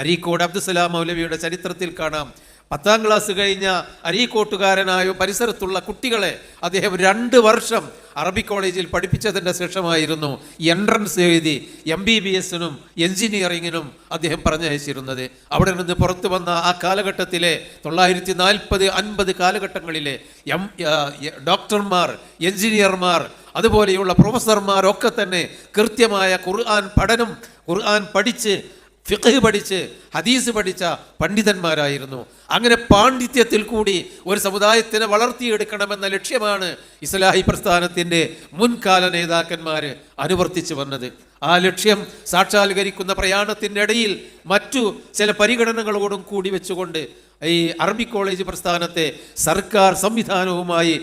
അരീക്കോട് അബ്ദുസലാം മൗലവിയുടെ ചരിത്രത്തിൽ കാണാം. പത്താം ക്ലാസ് കഴിഞ്ഞ അരീക്കോട്ടുകാരനായ പരിസരത്തുള്ള കുട്ടികളെ അദ്ദേഹം രണ്ട് വർഷം അറബി കോളേജിൽ പഠിപ്പിച്ചതിന്റെ ശേഷമായിരുന്നു എൻട്രൻസ് എഴുതി എം ബി ബി എസിനും എഞ്ചിനീയറിങ്ങിനും അദ്ദേഹം പറഞ്ഞയച്ചിരുന്നത്. അവിടെ നിന്ന് പുറത്തു വന്ന ആ കാലഘട്ടത്തിലെ തൊള്ളായിരത്തി നാൽപ്പത് അൻപത് കാലഘട്ടങ്ങളിലെ എം ഡോക്ടർമാർ എഞ്ചിനീയർമാർ അതുപോലെയുള്ള പ്രൊഫസർമാരൊക്കെ തന്നെ കൃത്യമായ ഖുർആൻ പഠനം ഖുർആൻ പഠിച്ച് ഫിഖ് പഠിച്ച് ഹദീസ് പഠിച്ച പണ്ഡിതന്മാരായിരുന്നു. അങ്ങനെ പാണ്ഡിത്യത്തിൽ കൂടി ഒരു സമുദായത്തിനെ വളർത്തിയെടുക്കണമെന്ന ലക്ഷ്യമാണ് ഇസ്ലാഹി പ്രസ്ഥാനത്തിന്റെ മുൻകാല നേതാക്കന്മാർ അനുവർത്തിച്ചു വന്നത്. ആ ലക്ഷ്യം സാക്ഷാത്കരിക്കുന്ന പ്രയാണത്തിന്റെ ഇടയിൽ മറ്റു ചില പരിഗണനകളോടും കൂടി വെച്ചുകൊണ്ട് ഈ അറബി കോളേജ് പ്രസ്ഥാനത്തെ സർക്കാർ സംവിധാനവുമായി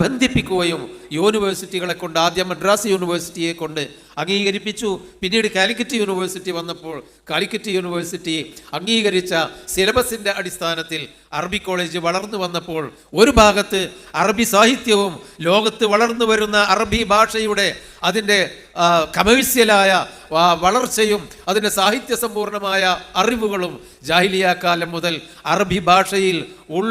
ബന്ധിപ്പിക്കുകയും യൂണിവേഴ്സിറ്റികളെ കൊണ്ട് ആദ്യം മദ്രാസ് യൂണിവേഴ്സിറ്റിയെ കൊണ്ട് അംഗീകരിപ്പിച്ചു. പിന്നീട് കാലിക്കറ്റ് യൂണിവേഴ്സിറ്റി വന്നപ്പോൾ കാലിക്കറ്റ് യൂണിവേഴ്സിറ്റി അംഗീകരിച്ച സിലബസിന്റെ അടിസ്ഥാനത്തിൽ അറബി കോളേജ് വളർന്നു വന്നപ്പോൾ ഒരു ഭാഗത്ത് അറബി സാഹിത്യവും ലോകത്ത് വളർന്നു വരുന്ന അറബി ഭാഷയുടെ അതിന്റെ കമേഴ്സ്യലായ വളർച്ചയും അതിന്റെ സാഹിത്യ സമ്പൂർണമായ അറിവുകളും ജാഹിലിയ കാലം മുതൽ അറബി ഭാഷയിൽ ഉൾ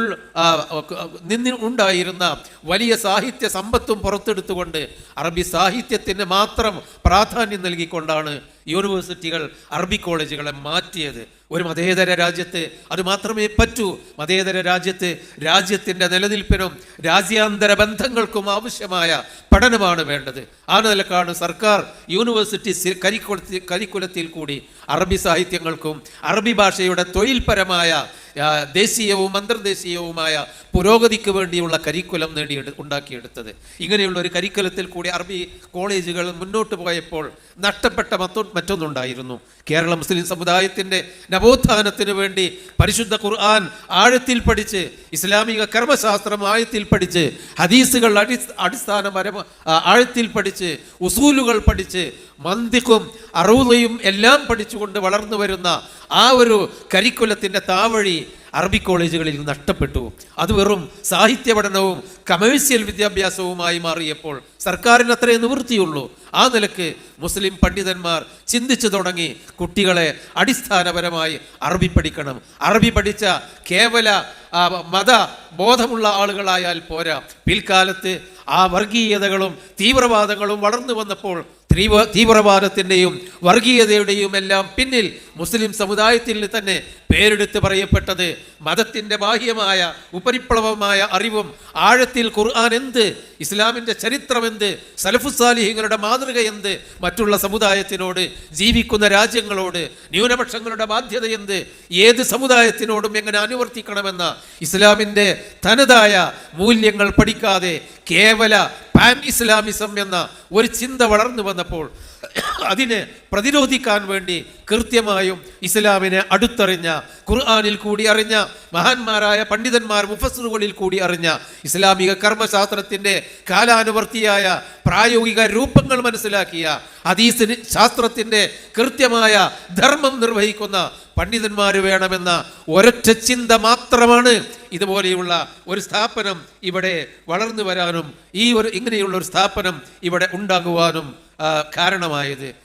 നിന്നി ഉണ്ടായിരുന്ന വലിയ സാഹിത്യ സമ്പത്തും പുറത്തെടുത്തുകൊണ്ട് അറബി സാഹിത്യത്തിന് മാത്രം പ്രാധാന്യം നൽകിക്കൊണ്ടാണ് യൂണിവേഴ്സിറ്റികൾ അറബി കോളേജുകളെ മാറ്റിയത് ഒരു മതേതര രാജ്യത്ത്. അത് മാത്രമേ പറ്റൂ. മതേതര രാജ്യത്ത് രാജ്യത്തിന്റെ നിലനിൽപ്പിനും രാജ്യാന്തര ബന്ധങ്ങൾക്കും ആവശ്യമായ പഠനമാണ് വേണ്ടത്. ആ നിലക്കാണ് സർക്കാർ യൂണിവേഴ്സിറ്റി കരിക്കുലത്തിൽ കരിക്കുലത്തിൽ കൂടി അറബി സാഹിത്യങ്ങൾക്കും അറബി ഭാഷയുടെ തൊഴിൽപരമായ ദേശീയവും അന്തർദേശീയവുമായ പുരോഗതിക്ക് വേണ്ടിയുള്ള കരിക്കുലം നേടിയെടു ഉണ്ടാക്കിയെടുത്തത്. ഇങ്ങനെയുള്ള ഒരു കരിക്കുലത്തിൽ കൂടി അറബി കോളേജുകൾ മുന്നോട്ട് പോയപ്പോൾ നഷ്ടപ്പെട്ട മറ്റൊ മറ്റൊന്നുണ്ടായിരുന്നു. കേരള മുസ്ലിം സമുദായത്തിന്റെ നവോത്ഥാനത്തിന് വേണ്ടി പരിശുദ്ധ ഖുർആൻ ആഴത്തിൽ പഠിച്ച് ഇസ്ലാമിക കർമ്മശാസ്ത്രം ആഴത്തിൽ പഠിച്ച് ഹദീസുകൾ അടി അടിസ്ഥാനപരമ ആഴത്തിൽ പഠിച്ച് ഉസൂലുകൾ പഠിച്ച് മന്തിക്കും അറൂതയും എല്ലാം പഠിച്ചുകൊണ്ട് വളർന്നു വരുന്ന ആ ഒരു കരിക്കുലത്തിന്റെ താവഴി അറബി കോളേജുകളിൽ നഷ്ടപ്പെട്ടു. അത് വെറും സാഹിത്യ പഠനവും കമേഴ്സ്യൽ വിദ്യാഭ്യാസവുമായി മാറിയപ്പോൾ സർക്കാരിന് അത്രേ നിവൃത്തിയുള്ളൂ. ആ നിലയ്ക്ക് മുസ്ലിം പണ്ഡിതന്മാർ ചിന്തിച്ചു തുടങ്ങി കുട്ടികളെ അടിസ്ഥാനപരമായി അറബി പഠിക്കണം. അറബി പഠിച്ച കേവല മത ബോധമുള്ള ആളുകളായാൽ പോരാ. പിൽക്കാലത്ത് ആ വർഗീയതകളും തീവ്രവാദങ്ങളും വളർന്നു വന്നപ്പോൾ തീവ്ര തീവ്രവാദത്തിന്റെയും വർഗീയതയുടെയും എല്ലാം പിന്നിൽ മുസ്ലിം സമുദായത്തിൽ തന്നെ പേരെടുത്ത് പറയപ്പെട്ടത് മതത്തിന്റെ ബാഹ്യമായ ഉപരിപ്ലവമായ അറിവും ആഴത്തിൽ ഖുർആൻ എന്ത് ഇസ്ലാമിന്റെ ചരിത്രം എന്ത് സലഫുസാലിഹിങ്ങളുടെ മാതൃക എന്ത് മറ്റുള്ള സമുദായത്തിനോട് ജീവിക്കുന്ന രാജ്യങ്ങളോട് ന്യൂനപക്ഷങ്ങളുടെ ബാധ്യത എന്ത് ഏത് സമുദായത്തിനോടും എങ്ങനെ അനുവർത്തിക്കണമെന്ന ഇസ്ലാമിന്റെ തനതായ മൂല്യങ്ങൾ പഠിക്കാതെ കേവല പാൻ ഇസ്ലാമിസം എന്ന ഒരു ചിന്ത വളർന്നു വന്നപ്പോൾ അതിനെ പ്രതിരോധിക്കാൻ വേണ്ടി കൃത്യമായും ഇസ്ലാമിനെ അടുത്തറിഞ്ഞ ഖുർആാനിൽ കൂടി അറിഞ്ഞ മഹാന്മാരായ പണ്ഡിതന്മാർ മുഫസറുകളിൽ കൂടി അറിഞ്ഞ ഇസ്ലാമിക കർമ്മശാസ്ത്രത്തിന്റെ കാലാനുവർത്തിയായ പ്രായോഗിക രൂപങ്ങൾ മനസ്സിലാക്കിയ ഹദീസിന് ശാസ്ത്രത്തിന്റെ കൃത്യമായ ധർമ്മം നിർവഹിക്കുന്ന പണ്ഡിതന്മാർ വേണമെന്ന ഒരൊറ്റ ചിന്ത മാത്രമാണ് ഇതുപോലെയുള്ള ഒരു സ്ഥാപനം ഇവിടെ വളർന്നു വരാനും ഈ ഒരു ഇങ്ങനെയുള്ള ഒരു സ്ഥാപനം ഇവിടെ ഉണ്ടാകുവാനും കാരണമായത്.